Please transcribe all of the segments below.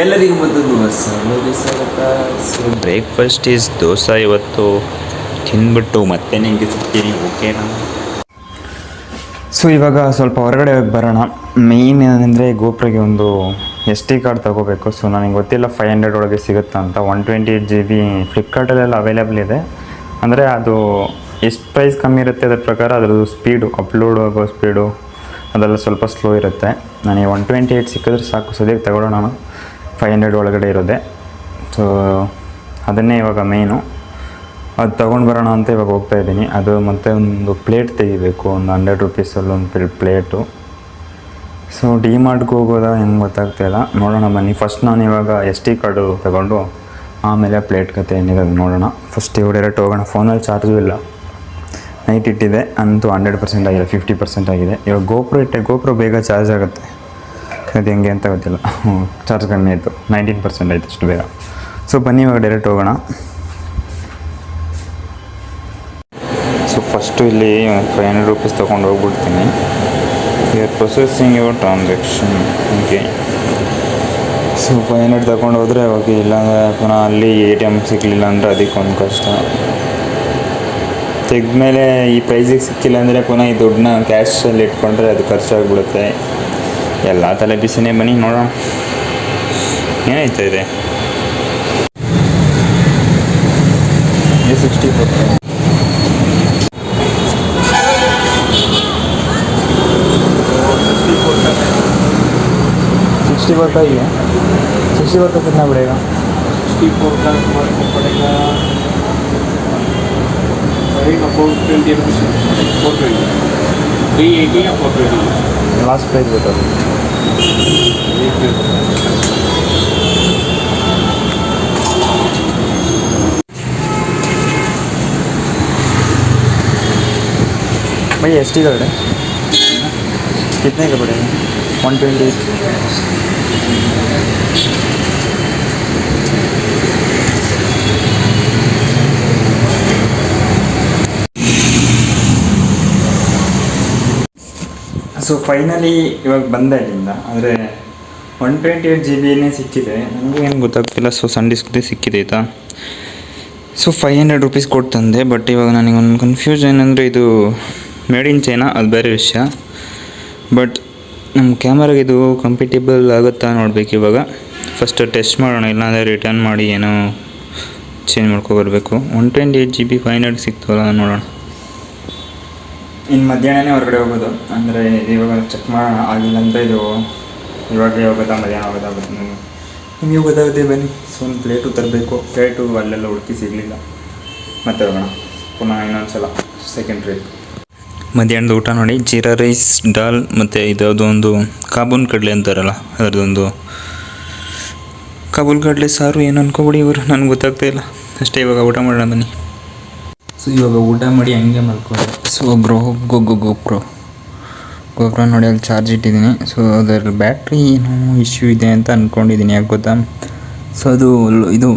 ಎಲ್ಲರಿಗೂ ಮತ್ತೊಂದು ಹೊಸ ಮೂವಿ ಸ್ವಾಗತ ಸೊ ಬ್ರೇಕ್ಫಾಸ್ಟ್ ಈಸ್ ದೋಸೆ ಇವತ್ತು. ತಿಂದ್ಬಿಟ್ಟು ಮತ್ತೆ ನಿಮಗೆ ಸಿಗ್ತೀನಿ. ಓಕೆನಾ ಸೊ ಇವಾಗ ಸ್ವಲ್ಪ ಹೊರಗಡೆ ಹೋಗಿ ಬರೋಣ. ಮೇಯ್ನ್ ಏನಂದರೆ ಗೋಪ್ರಿಗೆ ಒಂದು ಎಸ್ ಟಿ ಕಾರ್ಡ್ ತೊಗೋಬೇಕು. ಸೊ ನನಗೆ ಗೊತ್ತಿಲ್ಲ ಫೈವ್ ಹಂಡ್ರೆಡ್ ಒಳಗೆ ಸಿಗುತ್ತಾ ಅಂತ. One twenty eight G B ಫ್ಲಿಪ್ಕಾರ್ಟಲ್ಲೆಲ್ಲ available ಇದೆ. ಅಂದರೆ ಅದು ಎಷ್ಟು ಪ್ರೈಸ್ ಕಮ್ಮಿ ಇರುತ್ತೆ ಅದ್ರ ಪ್ರಕಾರ ಅದರದ್ದು ಸ್ಪೀಡು ಅಪ್ಲೋಡ್ ಆಗೋ ಸ್ಪೀಡು ಅದೆಲ್ಲ ಸ್ವಲ್ಪ ಸ್ಲೋ ಇರುತ್ತೆ. ನನಗೆ ಒನ್ ಟ್ವೆಂಟಿ ಏಯ್ಟ್ ಸಿಕ್ಕಿದ್ರೆ ಸಾಕು. ಸದ್ಯಕ್ಕೆ ತಗೊಳ್ಳೋಣ ಫೈವ್ ಹಂಡ್ರೆಡ್ ಒಳಗಡೆ ಇರೋದೆ ಸೊ ಅದನ್ನೇ ಇವಾಗ ಮೇನು ಅದು ತೊಗೊಂಡು ಬರೋಣ ಅಂತ ಇವಾಗ ಹೋಗ್ತಾ ಇದ್ದೀನಿ. ಅದು ಮತ್ತೆ ಒಂದು ಪ್ಲೇಟ್ ತೆಗಿಬೇಕು. ಒಂದು ಹಂಡ್ರೆಡ್ ರುಪೀಸಲ್ಲಿ ಒಂದು ಪ್ಲೇಟು ಸೊ ಡಿ ಮಾರ್ಟ್ಗೆ ಹೋಗೋದಾ ಹೆಂಗೆ ಗೊತ್ತಾಗ್ತಾ ಇಲ್ಲ. ನೋಡೋಣ ಬನ್ನಿ. ಫಸ್ಟ್ ನಾನು ಇವಾಗ ಎಸ್ ಟಿ ಕಾರ್ಡು ತಗೊಂಡು ಆಮೇಲೆ ಪ್ಲೇಟ್ ಕತೆ ಏನಿದೆ ಅದು ನೋಡೋಣ. ಫಸ್ಟ್ ಇವಾಗ ಡೈರೆಕ್ಟ್ ಹೋಗೋಣ. ಫೋನಲ್ಲಿ ಚಾರ್ಜು ಇಲ್ಲ. ನೈಟ್ ಇಟ್ಟಿದೆ. ಅಂತೂ ಹಂಡ್ರೆಡ್ ಪರ್ಸೆಂಟ್ ಆಗಿದೆ ಫಿಫ್ಟಿ ಪರ್ಸೆಂಟ್ ಆಗಿದೆ. ಇವಾಗ ಗೋಪ್ರೋ ಇಟ್ಟೆ. ಗೋಪ್ರೋ ಬೇಗ ಚಾರ್ಜ್ ಆಗುತ್ತೆ. ಅದು ಹೆಂಗೆ ಅಂತ ಗೊತ್ತಿಲ್ಲ. ಚಾರ್ಜ್ ಕಮ್ಮಿ ಆಯಿತು. ನೈನ್ಟೀನ್ ಪರ್ಸೆಂಟ್ ಆಯಿತು ಅಷ್ಟು ಬೇಗ. ಸೊ ಬನ್ನಿ ಇವಾಗ ಡೈರೆಕ್ಟ್ ಹೋಗೋಣ. ಸೊ ಫಸ್ಟು ಇಲ್ಲಿ ಫೈವ್ ಹಂಡ್ರೆಡ್ ರುಪೀಸ್ ತೊಗೊಂಡು ಹೋಗ್ಬಿಡ್ತೀನಿ. ಈಗ processing your transaction okay so five hundred ತಗೊಂಡು ಹೋದರೆ ಓಕೆ ಇಲ್ಲಾಂದರೆ ಪುನಃ ಅಲ್ಲಿ ಎ ಟಿ ಎಂ ಸಿಗಲಿಲ್ಲ ಅಂದರೆ ಅದಕ್ಕೊಂದು ಕಷ್ಟ. ತೆಗೆದ್ಮೇಲೆ ಈ ಪ್ರೈಸಿಗೆ ಸಿಕ್ಕಿಲ್ಲ ಅಂದರೆ ಪುನಃ ಈ ದುಡ್ಡನ್ನ ಕ್ಯಾಶಲ್ಲಿ ಇಟ್ಕೊಂಡ್ರೆ ಅದು ಖರ್ಚಾಗ್ಬಿಡುತ್ತೆ. ಎಲ್ಲ ತಲೆ ಬಿಸಿನೇ ಬನ್ನಿ ನೋಡೋಣ ಏನಾಯ್ತಾ ಇದೆ ಸಿಕ್ಸ್ಟಿ ಫೋರ್ सिक्सटी फोर का ही है सिक्सटी फोर का कितना पड़ेगा सिक्सटी फोर का हमारे को पड़ेगा पड़ेगा four twenty rupees four twenty three eighty या फोर ट्वेंटी last price दो भाई एस टी कार्ड है। कितने का पड़ेगा? वन ट्वेंटी ಸೊ ಫೈನಲಿ ಇವಾಗ ಬಂದೆ ಇಲ್ಲಿಂದ. ಅಂದರೆ ಒನ್ ಟ್ವೆಂಟಿ ಏಯ್ಟ್ ಜಿ ಬಿನೇ ಸಿಕ್ಕಿದೆ. ನನಗೂ ಏನು ಗೊತ್ತಾಗ್ತಿಲ್ಲ. ಸೊ ಸನ್ ಡಿಸ್ಕ್ದೇ ಸಿಕ್ಕಿದೆ, ಆಯಿತಾ? ಸೊ ಫೈವ್ ಹಂಡ್ರೆಡ್ ರುಪೀಸ್ ಕೊಟ್ಟು ತಂದೆ ಬಟ್ ಇವಾಗ ನನಗೆ ಒಂದು ಕನ್ಫ್ಯೂಷನ್ ಅಂದರೆ ಇದು ಮೇಡ್ ಇನ್ ಚೈನಾ ಅದು ಬೇರೆ ವಿಷಯ. ಬಟ್ ನಮ್ಮ ಕ್ಯಾಮರಾಗೆ ಇದು ಕಂಪೇಟೇಬಲ್ ಆಗುತ್ತಾ ನೋಡಬೇಕು ಇವಾಗ. ಫಸ್ಟ್ ಟೆಸ್ಟ್ ಮಾಡೋಣ, ಇಲ್ಲಾಂದರೆ ರಿಟರ್ನ್ ಮಾಡಿ ಏನೋ change ಮಾಡ್ಕೊಬರ್ಬೇಕು. One twenty eight G B five hundred ಸಿಕ್ತವಲ್ಲ ನೋಡೋಣ. ಇನ್ನು ಮಧ್ಯಾಹ್ನನೇ ಹೊರಗಡೆ ಹೋಗೋದು. ಅಂದರೆ ಇವಾಗ ಚೆಕ್ ಮಾಡೋಣ ಆಗಿಲ್ಲ ಅಂದರೆ ಇದು ಇವಾಗ ಹೋಗೋದಾ ಮಧ್ಯಾಹ್ನ ಹೋಗೋದಾ ನಿಮಗೆ. ಗೊತ್ತಾಗುತ್ತೆ ಬನ್ನಿ. ಸೊ ಒಂದು ಪ್ಲೇಟು ತರಬೇಕು. ಪ್ಲೇಟು ಅಲ್ಲೆಲ್ಲ ಹುಡುಕಿ ಸಿಗಲಿಲ್ಲ. ಮತ್ತೆ ಹೋಗೋಣ. ಪುನಃ ಇನ್ನೊಂದು ಸಲ ಸೆಕೆಂಡ್ ಟ್ರಿಪ್ ಮಧ್ಯಾಹ್ನದ ಊಟ ನೋಡಿ. ಜೀರಾ ರೈಸ್ ದಾಲ್ ಮತ್ತು ಇದ್ಯಾವುದೋ ಒಂದು ಕಾಬೂನ್ ಕಡಲೆ ಅಂತಾರಲ್ಲ ಅದರದೊಂದು ಕಾಬೂಲ್ ಕಡಲೆ ಸಾರು ಏನು ಅನ್ಕೋಬಿಡಿ ಇವರು. ನನಗೆ ಗೊತ್ತಾಗ್ತಾ ಇಲ್ಲ. ಅಷ್ಟೇ ಇವಾಗ ಊಟ ಮಾಡೋಣ ಬನ್ನಿ. ಸೊ ಇವಾಗ ಊಟ ಮಾಡಿ ಹಂಗೆ ಮಲ್ಕೊಂಡೆ. ಸೊ ಬ್ರೋ ಗೊಗ್ಗು ಗೋಪ್ರೋ ಗೋಪ್ರೋ ನೋಡಿ ಅಲ್ಲಿ ಚಾರ್ಜ್ ಇಟ್ಟಿದ್ದೀನಿ. ಸೊ ಅದರ ಬ್ಯಾಟ್ರಿ ಏನೋ ಇಶ್ಯೂ ಇದೆ ಅಂತ ಅಂದ್ಕೊಂಡಿದ್ದೀನಿ ಯಾಕೆ ಗೊತ್ತಾ? ಸೊ ಅದು ಇದು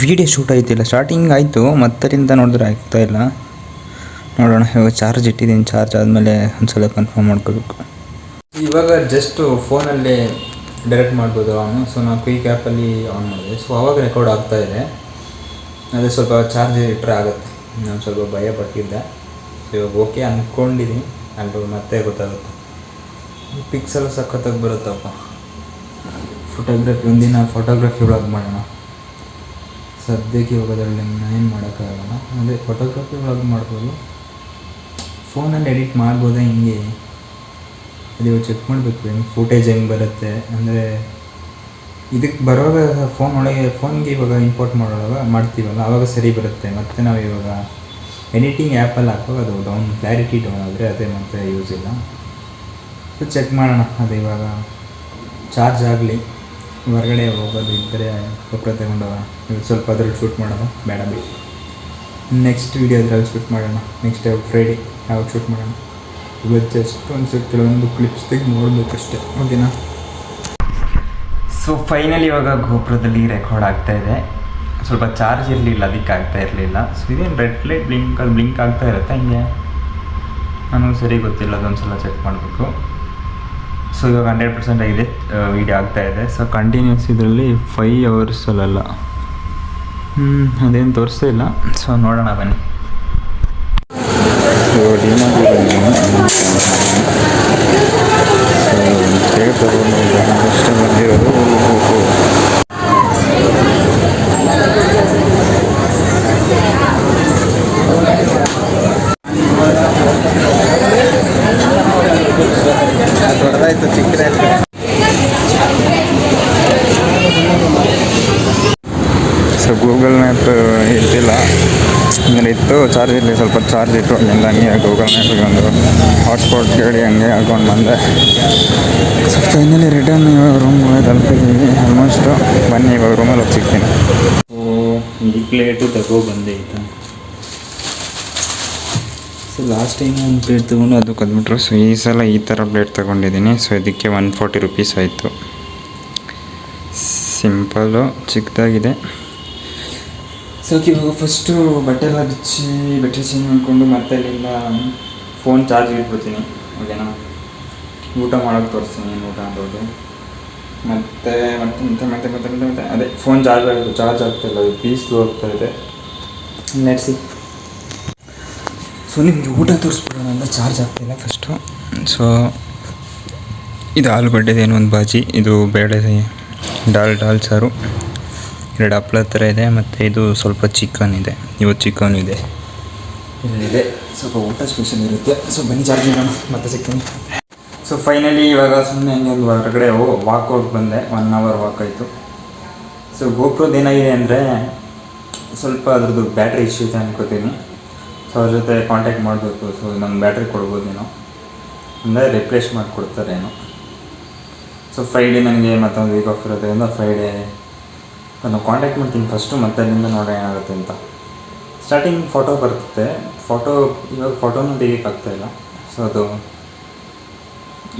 ವಿಡಿಯೋ ಶೂಟ್ ಆಯ್ತಿಲ್ಲ. ಸ್ಟಾರ್ಟಿಂಗ್ ಆಯಿತು ಮತ್ತರಿಂದ ನೋಡಿದ್ರೆ ಆಗ್ತಾ ಇಲ್ಲ. ನೋಡೋಣ ಇವಾಗ ಚಾರ್ಜ್ ಇಟ್ಟಿದ್ದೀನಿ. ಚಾರ್ಜ್ ಆದಮೇಲೆ ಒಂದ್ಸಲ ಕನ್ಫರ್ಮ್ ಮಾಡ್ಕೋಬೇಕು. ಇವಾಗ ಜಸ್ಟ್ ಫೋನಲ್ಲಿ ಡೈರೆಕ್ಟ್ ಮಾಡ್ಬೋದು ಅವನು. ಸೊ ನಾನು ಕ್ವಿಕ್ ಆ್ಯಪಲ್ಲಿ ಆನ್ ಮಾಡಿದೆ. ಸೊ ಅವಾಗ ರೆಕಾರ್ಡ್ ಆಗ್ತಾ ಇದೆ. ಅದೇ ಸ್ವಲ್ಪ ಚಾರ್ಜ್ ಇಟ್ಟರೆ ಆಗುತ್ತೆ. ನಾನು ಸ್ವಲ್ಪ ಭಯ ಪಟ್ಟಿದ್ದೆ. ಸೊ ಇವಾಗ ಓಕೆ ಅಂದ್ಕೊಂಡಿದ್ದೀನಿ ಅಲ್ಲಿ ಮತ್ತೆ ಗೊತ್ತಾಗುತ್ತೆ. ಪಿಕ್ಸೆಲ್ಲ ಸಖತ್ತಾಗಿ ಬರುತ್ತಪ್ಪ. ಫೋಟೋಗ್ರಫಿ ಒಂದಿನ ಫೋಟೋಗ್ರಫಿ ಒಳಗೆ ಮಾಡೋಣ. ಸದ್ಯಕ್ಕೆ ಇವಾಗ ನಾನು ಏನು ಮಾಡೋಕ್ಕಾಗಲ್ಲ. ಅದೇ ಫೋಟೋಗ್ರಫಿ ಒಳಗೆ ಮಾಡ್ಬೋದು. ಫೋನಲ್ಲಿ ಎಡಿಟ್ ಮಾಡ್ಬೋದಾ ಹಿಂಗೆ. ಅದು ಇವಾಗ ಚೆಕ್ ಮಾಡಬೇಕು ಹೆಂಗೆ ಫೂಟೇಜ್ ಹೆಂಗೆ ಬರುತ್ತೆ. ಅಂದರೆ ಇದಕ್ಕೆ ಬರೋವಾಗ ಫೋನ್ ಒಳಗೆ ಫೋನ್ಗೆ ಇವಾಗ ಇಂಪೋರ್ಟ್ ಮಾಡೋವಾಗ ಮಾಡ್ತೀವಲ್ಲ, ಅವಾಗ ಸರಿ ಬರುತ್ತೆ. ಮತ್ತು ನಾವು ಇವಾಗ ಎಡಿಟಿಂಗ್ ಆ್ಯಪಲ್ಲಿ ಹಾಕುವಾಗ ಅದು ಡೌನ್ ಕ್ಲಾರಿಟಿ ಡೌನ್ ಆದರೆ ಅದೇ ಮತ್ತೆ ಯೂಸ್ ಇಲ್ಲ. ಸೊ ಚೆಕ್ ಮಾಡೋಣ. ಅದು ಇವಾಗ ಚಾರ್ಜ್ ಆಗಲಿ. ಹೊರಗಡೆ ಹೋಗೋದು ಇದ್ದರೆ ಕೊಪ್ಪಳ ತಗೊಂಡು ಇವಾಗ ಸ್ವಲ್ಪ ಅದ್ರಲ್ಲಿ ಶೂಟ್ ಮಾಡೋಣ. ಬೇಡ ಬಿ ನೆಕ್ಸ್ಟ್ ವೀಡಿಯೋ ಅದ್ರಲ್ಲಿ ಶೂಟ್ ಮಾಡೋಣ. ನೆಕ್ಸ್ಟ್ ಫ್ರೈಡೇ ಯಾವಾಗ ಶೂಟ್ ಮಾಡೋಣ. ಇವತ್ತು ಜಸ್ಟ್ ಒಂದು ಕೆಲವೊಂದು ಕ್ಲಿಪ್ಸ್ ತೆಗೆದು ನೋಡಬೇಕಷ್ಟೇ. ಓಕೆನಾ ಸೊ ಫೈನಲ್ ಇವಾಗ ಗೋಪುರದಲ್ಲಿ ರೆಕಾರ್ಡ್ ಆಗ್ತಾ ಇದೆ. ಸ್ವಲ್ಪ ಚಾರ್ಜ್ ಇರಲಿಲ್ಲ, ಅದಕ್ಕೆ ಆಗ್ತಾ ಇರಲಿಲ್ಲ. ಸೊ ಇದೇನು ರೆಡ್ ಲೈಟ್ ಬ್ಲಿಂಕ್ ಅಲ್ಲಿ ಬ್ಲಿಂಕ್ ಆಗ್ತಾ ಇರುತ್ತೆ ಹಿಂಗೆ? ನಾನು ಸರಿ ಗೊತ್ತಿಲ್ಲ ಅದೊಂದು ಸಲ ಚೆಕ್ ಮಾಡಬೇಕು. ಸೊ ಇವಾಗ ಹಂಡ್ರೆಡ್ ಪರ್ಸೆಂಟ್ ಆಗಿದೆ ವೀಡಿಯೋ ಆಗ್ತಾ ಇದೆ. ಸೊ ಕಂಟಿನ್ಯೂಸ್ ಇದರಲ್ಲಿ ಫೈ ಅವರ್ಸಲ್ಲ ಹ್ಞೂ ಅದೇನು ತೋರಿಸ್ತಾ ಇಲ್ಲ. ಸೊ ನೋಡೋಣ ಬನ್ನಿ. ಸೊ ಸೊ ಅಷ್ಟೇ ಬಂದಿರೋದು ದೊಡ್ಡದಾಯ್ತು ಚಿಕ್ಕದಾಯ್ತು ಸೊ ಗೂಗಲ್ ಮ್ಯಾಪ್ ಇರ್ತಿಲ್ಲ. ಅಂದರೆ ಇತ್ತು ಚಾರ್ಜ್ ಇರಲಿ ಸ್ವಲ್ಪ ಚಾರ್ಜ್ ಇಟ್ಟು ಅಲ್ಲಿಂದ ಹಂಗೆ ಗೂಗಲ್ ಮ್ಯಾಪಿಗೆ ಒಂದು ಹಾಟ್ಸ್ಪಾಟ್ ಕೇಳಿ ಹಂಗೆ ಹಾಕೊಂಡು ಬಂದೆ. ಸೊ ಫೈನಲಿ ರಿಟರ್ನ್ ಇವಾಗ ರೂಮ್ ತಲುಪಿದ್ದೀವಿ ಆಲ್ಮೋಸ್ಟು ಬನ್ನಿ, ಇವಾಗ ರೂಮಲ್ಲಿ ಹೋಗಿ ಸಿಗ್ತೀನಿ. ಒಂದು ಪ್ಲೇಟು ತಗೋ ಬಂದೆ ಆಯಿತಾ ಸೊ ಲಾಸ್ಟ್ ಟೈಮ್ ಒಂದು ಪ್ಲೇಟ್ ತೊಗೊಂಡು ಅದು ಕದ್ಬಿಟ್ರು. ಸೊ ಈ ಸಲ ಈ ಥರ ಪ್ಲೇಟ್ ತೊಗೊಂಡಿದ್ದೀನಿ. ಸೊ ಇದಕ್ಕೆ ಒನ್ ಫಾರ್ಟಿ ರುಪೀಸ್ ಆಯಿತು. ಸಿಂಪಲ್ಲು ಚಿಕ್ಕದಾಗಿದೆ. ಸೊ ಇವಾಗ ಫಸ್ಟು ಬಟ್ಟೆ ಎಲ್ಲ ಬಿಚ್ಚಿ, ಬಟ್ಟೆ ಚೇಂಜ್ ಮಾಡಿಕೊಂಡು ಮತ್ತೆ ಅಲ್ಲಿಂದ ಫೋನ್ ಚಾರ್ಜ್ ಇಟ್ಬಿಡ್ತೀನಿ ಓಕೆನಾ ಊಟ ಮಾಡೋಕ್ಕೆ ತೋರಿಸ್ತೀನಿ, ಏನು ಊಟ ಅನ್ನೋದು ಮತ್ತೆ ಮತ್ತೆ ಮತ್ತೆ ಮತ್ತೆ ಮತ್ತೆ ಮತ್ತೆ ಮತ್ತೆ, ಅದೇ ಫೋನ್ ಚಾರ್ಜ್ ಆಗುತ್ತೆ ಚಾರ್ಜ್ ಆಗ್ತಾಯಿಲ್ಲ ಪೀಸ್ ಹೋಗ್ತಾ ಇದೆ. ನಡೆಸಿ ಸೊ ನಿಮಗೆ ಊಟ ತೋರಿಸ್ಬಿಡೋಣ ಅಂತ ಚಾರ್ಜ್ ಆಗ್ತಾಯಿಲ್ಲ ಫಸ್ಟು ಸೊ ಇದು ಆಲೂಗಡ್ಡೆದೇನು ಒಂದು ಬಾಜಿ, ಇದು ಬೇಳೆ ಡಾಲ್ ಡಾಲ್ ಸಾರು. ಎರಡು ಹಪ್ಳ ಥರ ಇದೆ ಮತ್ತು ಇದು ಸ್ವಲ್ಪ ಚಿಕನ್ ಇದೆ. ಇವತ್ತು ಚಿಕನ್ ಇದೆ. ಇಲ್ಲಿದೆ. ಸ್ವಲ್ಪ ಊಟ ಸ್ಪೆಷಲ್ ಇರುತ್ತೆ. ಸೊ ಬನ್ನಿ ಚಾರ್ಜ್ ಮಾಡೋಣ. ಮತ್ತೆ ಸಿಗ್ತೀನಿ. ಸೊ ಫೈನಲಿ ಇವಾಗ ಸುಮ್ಮನೆ ಹಂಗೆ ಒಂದು ಹೊರಗಡೆ ಹೋಗಿ ಬಂದೆ. ಒನ್ ಅವರ್ ವಾಕ್ ಆಯಿತು. ಸೊ ಗೋಪ್ರೋದು ಏನಾಗಿದೆ ಅಂದರೆ ಸ್ವಲ್ಪ ಅದ್ರದ್ದು ಬ್ಯಾಟ್ರಿ ಇಶ್ಯೂ ಇದೆ ಅನ್ಕೋತೀನಿ. ಸೊ ಅವ್ರ ಜೊತೆ ಕಾಂಟ್ಯಾಕ್ಟ್ ಮಾಡಬೇಕು. ಸೊ ನಮ್ಗೆ ಬ್ಯಾಟ್ರಿ ಕೊಡ್ಬೋದೇನೋ ಅಂದರೆ ರಿಪ್ಲೇಸ್ ಮಾಡಿಕೊಡ್ತಾರೇನೋ ಸೊ ಫ್ರೈಡೇ ನನಗೆ ಮತ್ತೊಂದು ವೀಕ್ ಆಫ್ ಇರೋದ್ರಿಂದ ಫ್ರೈಡೇ ನಾನು ಕಾಂಟ್ಯಾಕ್ಟ್ ಮಾಡ್ತೀನಿ ಫಸ್ಟು ಮತ್ತೆ ಅಲ್ಲಿಂದ ನೋಡೋಣ ಏನಾಗುತ್ತೆ ಅಂತ. ಸ್ಟಾರ್ಟಿಂಗ್ ಫೋಟೋ ಬರುತ್ತೆ ಫೋಟೋ ಇವಾಗ ಫೋಟೋನೂ ತೆಗಿಯೋಕ್ಕಾಗ್ತಾಯಿಲ್ಲ ಸೊ ಅದು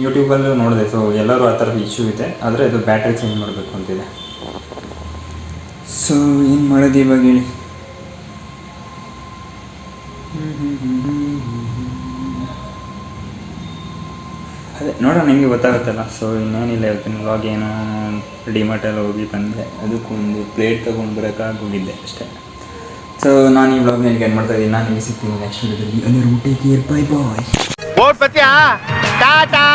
ಯೂಟ್ಯೂಬಲ್ಲೂ ನೋಡಿದೆ. ಸೊ ಎಲ್ಲರೂ ಆ ಥರದ ಇಶ್ಯೂ ಇದೆ. ಆದರೆ ಅದು ಬ್ಯಾಟ್ರಿ ಚೇಂಜ್ ಮಾಡಬೇಕು ಅಂತಿದೆ. ಸೊ ಏನು ಮಾಡೋದು ಇವಾಗ ಹೇಳಿ? ಅದೇ, ನೋಡೋಣ, ನಿಮಗೆ ಗೊತ್ತಾಗುತ್ತಲ್ಲ. ಸೊ ಇನ್ನೇನಿಲ್ಲ ಹೇಳ್ತೀನಿ. ಇವಾಗ ಏನೋ ಡಿಮಾರ್ಟಲ್ಲಿ ಹೋಗಿ ಬಂದೆ. ಅದಕ್ಕೂ ಒಂದು ಪ್ಲೇಟ್ ತೊಗೊಂಡು ಬರೋಕ್ಕಾಗಿ ಹೋಗಿದ್ದೆ ಅಷ್ಟೇ. ಸೊ ನಾನು ಈ ವ್ಲಾಗ್ನ ಏನು ಮಾಡ್ತಾ ಇದ್ದೀನಿ? ನಾನು ನಿಮಗೆ ಸಿಗ್ತೀನಿ ನೆಕ್ಸ್ಟ್ ವಿಡಿಯೋದಲ್ಲಿ ಅಂದರೆ ಊಟಕ್ಕೆ ಬಾಯ್ ಬಾಯ್ ಟಾಟಾ!